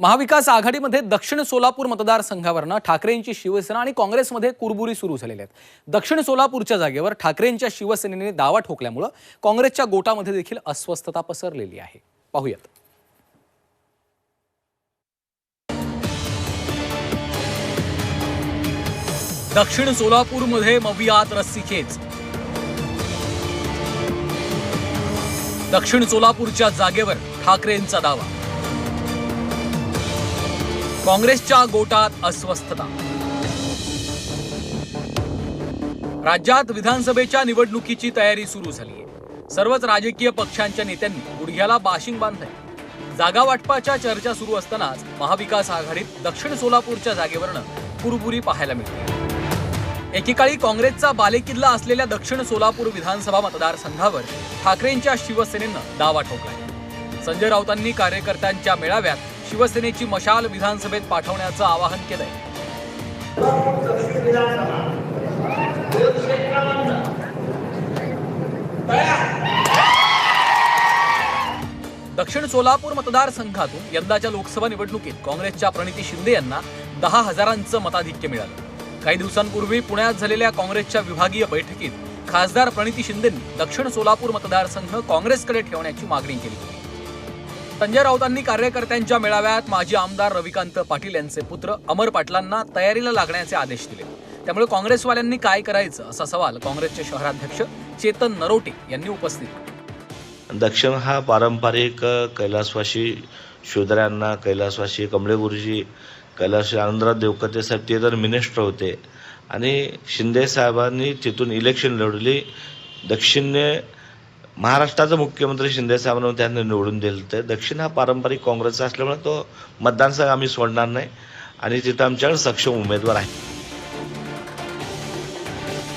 महाविकास आघाडीमध्ये दक्षिण सोलापूर मतदारसंघावरनं ठाकरेंची शिवसेना आणि काँग्रेसमध्ये कुरबुरी सुरू झालेली आहेत. दक्षिण सोलापूरच्या जागेवर ठाकरेंच्या शिवसेनेने दावा ठोकल्यामुळं काँग्रेसच्या गोटामध्ये देखील अस्वस्थता पसरलेली आहे. पाहूयात. दक्षिण सोलापूरमध्ये मवियात रस्सीखेच दक्षिण सोलापूरच्या जागेवर ठाकरेंचा दावा. काँग्रेसच्या गोटात अस्वस्थता. राज्यात विधानसभेच्या निवडणुकीची तयारी सुरू झाली आहे सर्वच राजकीय पक्षांच्या नेत्यांनी गुडघ्याला बाशिंग बांधलंय. जागा वाटपाच्या चर्चा सुरू असतानाच महाविकास आघाडीत दक्षिण सोलापूरच्या जागेवरनं पुरपुरी पाहायला मिळते. एकेकाळी काँग्रेसचा बालेकिल्ला असलेल्या दक्षिण सोलापूर विधानसभा मतदारसंघावर ठाकरेंच्या शिवसेनेनं दावा ठोकलाय. संजय राऊतांनी कार्यकर्त्यांच्या मेळाव्यात शिवसेनेची मशाल विधानसभेत पाठवण्याचं आवाहन केलंय. दक्षिण सोलापूर मतदारसंघातून यंदाच्या लोकसभा निवडणुकीत काँग्रेसच्या प्रणिती शिंदे यांना दहा हजारांचं मताधिक्य मिळालं. काही दिवसांपूर्वी पुण्यात झालेल्या काँग्रेसच्या विभागीय बैठकीत खासदार प्रणिती शिंदेंनी दक्षिण सोलापूर मतदारसंघ काँग्रेसकडे ठेवण्याची मागणी केली. होती संजय राऊतांनी कार्यकर्त्यांच्या मेळाव्यात माजी आमदार रविकांत पाटील यांचे पुत्र अमर पाटलांना तयारीला लागण्याचे आदेश दिले. त्यामुळे काँग्रेसवाल्यांनी काय करायचं असा सवाल काँग्रेसचे शहराध्यक्ष चेतन नरोटे यांनी उपस्थित दक्षिण हा पारंपरिक कैलासवाशी कैलासवासी कैलासवाशी कमळे गुरुजी कैलास आनंदराव देवकते साहेब ते तर मिनिस्टर होते. आणि शिंदे साहेबांनी तिथून इलेक्शन लढवली. दक्षिणने महाराष्ट्राचा मुख्यमंत्री शिंदे साहेबांना त्यांना निवडून दिलं तर दक्षिण हा पारंपरिक काँग्रेसचा असल्यामुळे तो मतदानसंघ आम्ही सोडणार नाही. आणि तिथं आमच्याकडे सक्षम उमेदवार आहे.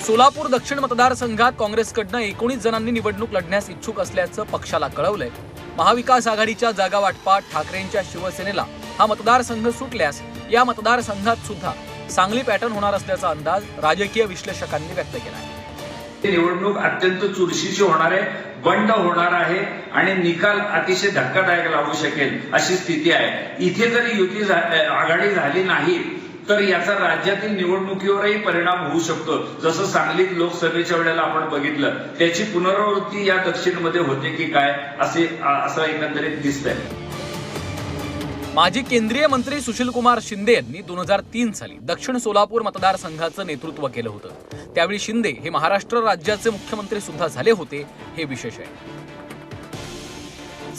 सोलापूर दक्षिण मतदारसंघात काँग्रेसकडनं एकोणीस जणांनी निवडणूक लढण्यास इच्छुक असल्याचं पक्षाला कळवलंय. महाविकास आघाडीच्या जागा वाटपात ठाकरेंच्या शिवसेनेला हा मतदारसंघ सुटल्यास या मतदारसंघात सुद्धा चांगली पॅटर्न होणार असल्याचा अंदाज राजकीय विश्लेषकांनी व्यक्त केला आहे निवडणूक अत्यंत चुरशीची होणार आहे. बंड होणार आहे आणि निकाल अतिशय धक्कादायक लागू शकेल अशी स्थिती आहे. इथे जरी युती आघाडी झाली नाही तर याचा राज्यातील निवडणुकीवरही परिणाम होऊ शकतो. जसं सांगलीत लोकसभेच्या वेळेला आपण बघितलं त्याची पुनरावृत्ती या दक्षिणमध्ये होते की काय असे असं एकंदरीत दिसतंय. माजी केंद्रीय मंत्री सुशील कुमार शिंदे यांनी दोन हजार तीन साली दक्षिण सोलापूर मतदारसंघाचं नेतृत्व केलं होतं. त्यावेळी शिंदे हे महाराष्ट्र राज्याचे मुख्यमंत्री सुद्धा झाले होते हे विशेष आहे.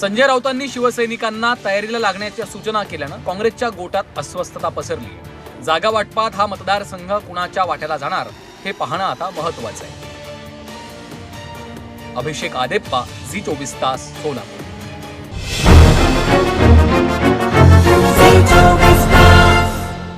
संजय राऊतांनी शिवसैनिकांना तयारीला लागण्याच्या सूचना केल्यानं काँग्रेसच्या गोटात अस्वस्थता पसरली जागा वाटपात हा मतदारसंघ कुणाच्या वाट्याला जाणार हे पाहणं आता महत्वाचं आहे. अभिषेक आदेप्पा झी चोवीस तास सोलापूर.